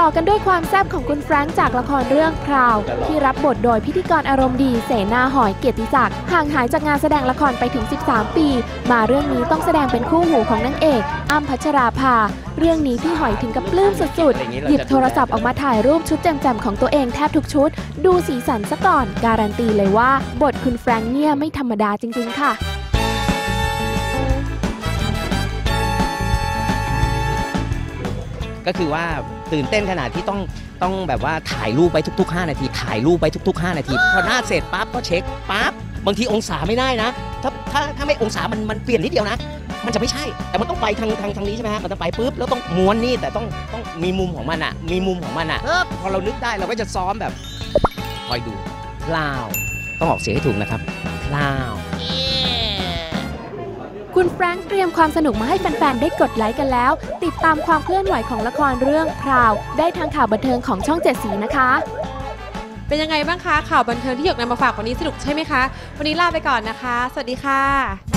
ต่อกันด้วยความแซ่บของคุณแฟรงค์จากละครเรื่องพราว ที่รับบทโดยพิธีกรอารมณ์ดีเสนาหอยเกียรติศักดิ์ห่างหายจากงานแสดงละครไปถึง 13 ปี มาเรื่องนี้ต้องแสดงเป็นคู่หูของนางเอกอ้ำพัชราภา เรื่องนี้พี่หอยถึงกับปลื้มสุดๆ หยิบโทรศัพท์ออกมาถ่ายรูปชุดแจ่มๆของตัวเองแทบทุกชุด ดูสีสันซะก่อน การันตีเลยว่า บทคุณแฟรงค์เนี่ยไม่ธรรมดาจริงๆค่ะก็คือว่า ตื่นเต้นขนาดที่ต้องต้องแบบว่าถ่ายรูปไปทุก ๆ 5 นาที ถ่ายรูปไปทุก ๆ 5 นาที พอหน้าเสร็จปั๊บก็เช็คปั๊บบางทีองศาไม่ได้นะ ถ้าถ้าถ้าไม่องศามันมันเปลี่ยนนิดเดียวนะ มันจะไม่ใช่ แต่มันต้องไปทางทางทางนี้ใช่ไหมฮะ มันต้องไปปุ๊บแล้วต้องม้วนนี่แต่ต้องต้องมีมุมของมันอะมีมุมของมันอะเออพอเรานึกได้เราก็จะซ้อมแบบคอยดูพลาว ต้องออกเสียงให้ถูกนะครับพลาว คุณแฟรงค์เต รียมความสนุกมาให้แฟนๆ ได้กดไลค์กันแล้ว ติดตามความเคลื่อนไหวของละครเรื่องพราว ได้ทางข่าวบันเทิงของช่องเจ็ดสีนะคะ เป็นยังไงบ้างคะข่าวบันเทิงที่หยกนำมาฝากวันนี้สนุกใช่ไหมคะ วันนี้ลาไปก่อนนะคะ สวัสดีค่ะ